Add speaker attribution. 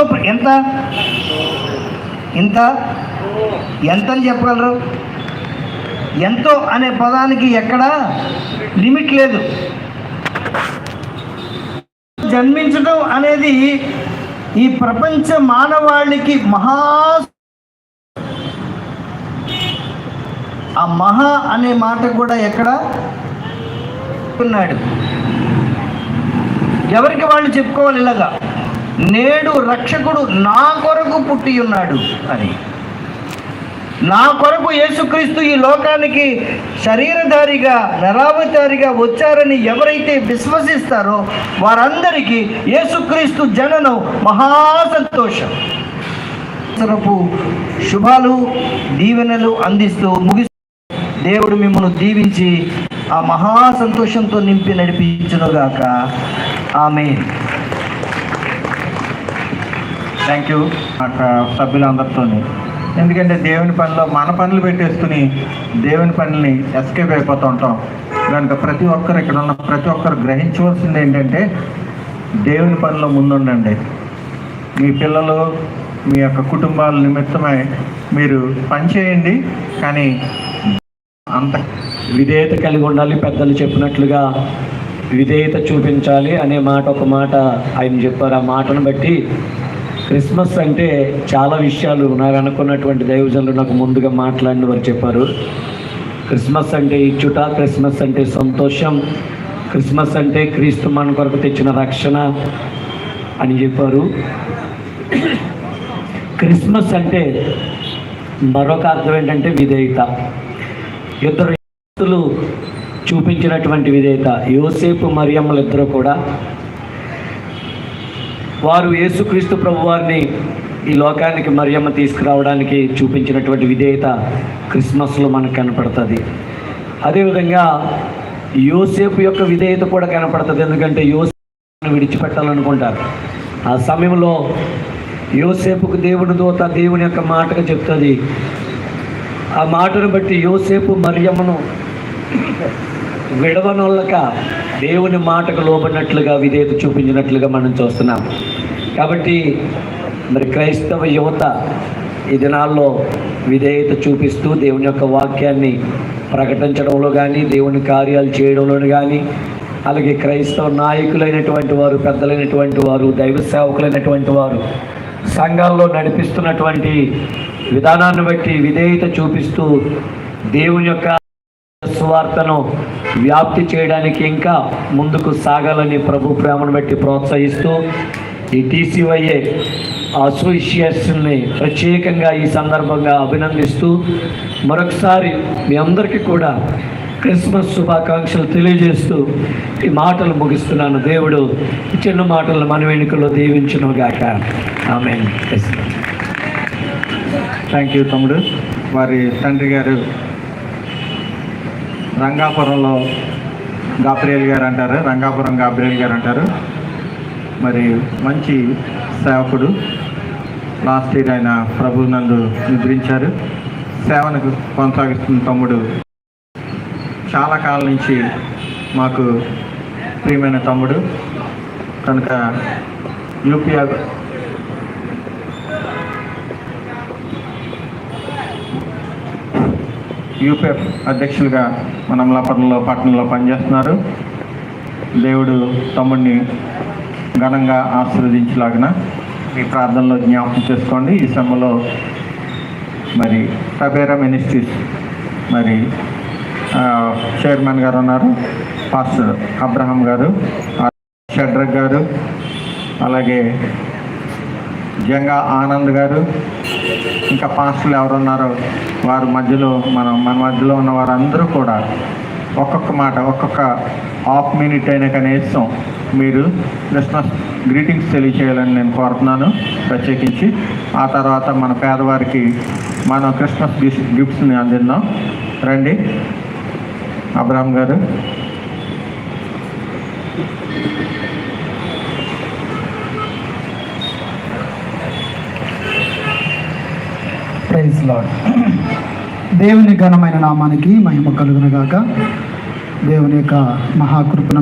Speaker 1: ఎంతో ఎంత? ఇంత? ఎంత అని చెప్పగలరు? ఎంతో అనే పదానికి ఎక్కడ లిమిట్ లేదు. జన్మించడం అనేది ఈ ప్రపంచ మానవాళికి మహా ఆ మహా అనే మాట కూడా ఎక్కడ ఉన్నాడు. ఎవరికి వాళ్ళు చెప్పుకోవాలి ఇలాగా? నేడు రక్షకుడు నా కొరకు పుట్టి ఉన్నాడు అని. నా కొరకు యేసుక్రీస్తు ఈ లోకానికి శరీరధారిగా నరావతారిగా వచ్చారని ఎవరైతే విశ్వసిస్తారో వారందరికీ యేసుక్రీస్తు జననం మహా సంతోషం. శుభాలు దీవెనలు అందిస్తూ ముగి దేవుడు మిమ్మల్ని దీవించి ఆ మహా సంతోషంతో నింపి నడిపించునుగాక. ఆమె
Speaker 2: థ్యాంక్ యూ అక్కడ సభ్యులందరితో ఎందుకంటే దేవుని పనిలో మన పనులు పెట్టేసుకుని దేవుని పనుల్ని ఎస్కేప్ అయిపోతూ ఉంటాం. కనుక ప్రతి ఒక్కరు ఇక్కడ ఉన్న ప్రతి ఒక్కరు గ్రహించవలసింది ఏంటంటే దేవుని పనిలో ముందుండండి. మీ పిల్లలు మీ యొక్క కుటుంబాల నిమిత్తమై మీరు పని చేయండి. కానీ అంత
Speaker 3: విధేయత కలిగి ఉండాలి. పెద్దలు చెప్పినట్లుగా విధేయత చూపించాలి అనే మాట ఒక మాట ఆయన చెప్పారు. ఆ మాటను బట్టి క్రిస్మస్ అంటే చాలా విషయాలు. నాకు అనుకున్నటువంటి దైవజనులు నాకు ముందుగా మాట్లాడిన వారు చెప్పారు. క్రిస్మస్ అంటే ఇచ్చుట క్రిస్మస్ అంటే సంతోషం క్రిస్మస్ అంటే క్రీస్తు మన కొరకు తెచ్చిన రక్షణ అని చెప్పారు. క్రిస్మస్ అంటే మరొక అర్థం ఏంటంటే విధేయత. ఇద్దరు వ్యక్తులు చూపించినటువంటి విధేయత. యోసేపు మరియమ్మలు ఇద్దరు కూడా వారు యేసుక్రీస్తు ప్రభు వారిని ఈ లోకానికి మరియమ్మ తీసుకురావడానికి చూపించినటువంటి విధేయత క్రిస్మస్లో మనకు కనపడుతుంది. అదేవిధంగా యోసేపు యొక్క విధేయత కూడా కనపడుతుంది. ఎందుకంటే యోసేపు విడిచిపెట్టాలనుకుంటారు. ఆ సమయంలో యోసేపుకు దేవుని దూత దేవుని యొక్క మాటగా చెప్తుంది. ఆ మాటను బట్టి యోసేపు మరియమ్మను విడవనొల్లక దేవుని మాటకు లోబడినట్లుగా విధేయత చూపించినట్లుగా మనం చూస్తున్నాం. కాబట్టి మరి క్రైస్తవ యువత ఈ దినాల్లో విధేయత చూపిస్తూ దేవుని యొక్క వాక్యాన్ని ప్రకటించడంలో కానీ దేవుని కార్యాలు చేయడంలో కానీ అలాగే క్రైస్తవ నాయకులైనటువంటి వారు పెద్దలైనటువంటి వారు దైవ సేవకులైనటువంటి వారు సంఘాల్లో నడిపిస్తున్నటువంటి విధానాన్ని బట్టి విధేయత చూపిస్తూ దేవుని యొక్క సువార్తను వ్యాప్తి చేయడానికి ఇంకా ముందుకు సాగాలని ప్రభు ప్రేమను బట్టి ప్రోత్సహిస్తూ ఈ టీసీవైఏ అసోసియేషన్ని ప్రత్యేకంగా ఈ సందర్భంగా అభినందిస్తూ మరొకసారి మీ అందరికీ కూడా క్రిస్మస్ శుభాకాంక్షలు తెలియజేస్తూ ఈ మాటలు ముగిస్తున్నాను. దేవుడు చిన్న మాటలను మన వెనుకలో దీవించును గాక ఆమె
Speaker 2: థ్యాంక్ యూ తమ్ముడు. వారి తండ్రి గారు రంగాపురంలో గాబ్రియల్ గారు అంటారు. రంగాపురం గాబ్రియల్ గారు అంటారు. మరి మంచి సేవకుడు. లాస్ట్ ఇయర్ ఆయన ప్రభు నందు నిద్రించారు. సేవను కొనసాగిస్తున్న తమ్ముడు. చాలా కాలం నుంచి మాకు ప్రియమైన తమ్ముడు. కనుక యూపీ యూపీఎఫ్ అధ్యక్షులుగా మనం లపట్నంలో పట్టణంలో పనిచేస్తున్నారు. దేవుడు తమ్ముడిని ఘనంగా ఆశీర్వదించలాగిన మీ ప్రార్థనలో జ్ఞాపకం చేసుకోండి. ఈ సమయంలో మరి టబేరా మినిస్ట్రీస్ మరి చైర్మన్ గారు ఉన్నారు పాస్టర్ అబ్రహం గారు షడ్రక్ గారు అలాగే జంగా ఆనంద్ గారు ఇంకా పాస్టర్లు ఎవరున్నారో వారి మధ్యలో మనం మన మధ్యలో ఉన్న వారందరూ కూడా ఒక్కొక్క మాట ఒక్కొక్క హాఫ్ మినిట్ అయినా కనీసం మీరు క్రిస్మస్ గ్రీటింగ్స్ తెలియచేయాలని నేను కోరుతున్నాను. ప్రత్యేకించి ఆ తర్వాత మన పేదవారికి మనం క్రిస్మస్ గిఫ్ట్స్ని అందిద్దాం. రండి. అబ్రామ్ గారు.
Speaker 4: ప్రైజ్ లాడ్ దేవుని ఘనమైన నామానికి మహిమ కలుగునగాక దేవుని యొక్క మహాకృపణ